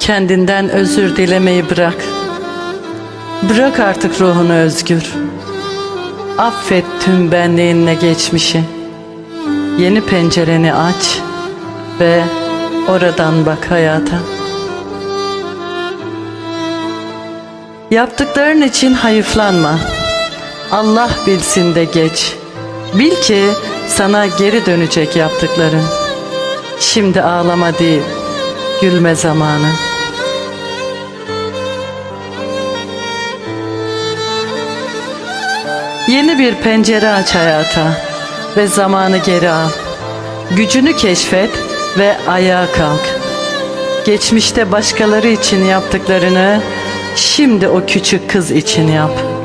Kendinden özür dilemeyi bırak. Bırak artık ruhunu özgür. Affet tüm benliğinle geçmişi. Yeni pencereni aç ve oradan bak hayata. Yaptıkların için hayıflanma. Allah bilsin de geç. Bil ki sana geri dönecek yaptıkların. Şimdi ağlama değil, gülme zamanı. Yeni bir pencere aç hayata ve zamanı geri al. Gücünü keşfet ve ayağa kalk. Geçmişte başkaları için yaptıklarını şimdi o küçük kız için yap.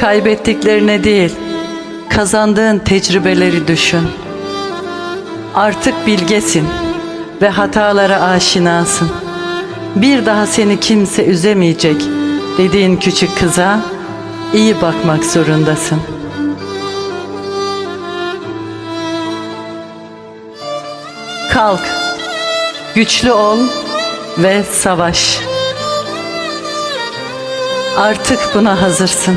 Kaybettiklerine değil, kazandığın tecrübeleri düşün. Artık bilgesin ve hatalara aşinasın. Bir daha seni kimse üzemeyecek dediğin küçük kıza iyi bakmak zorundasın. Kalk, güçlü ol ve savaş. Artık buna hazırsın.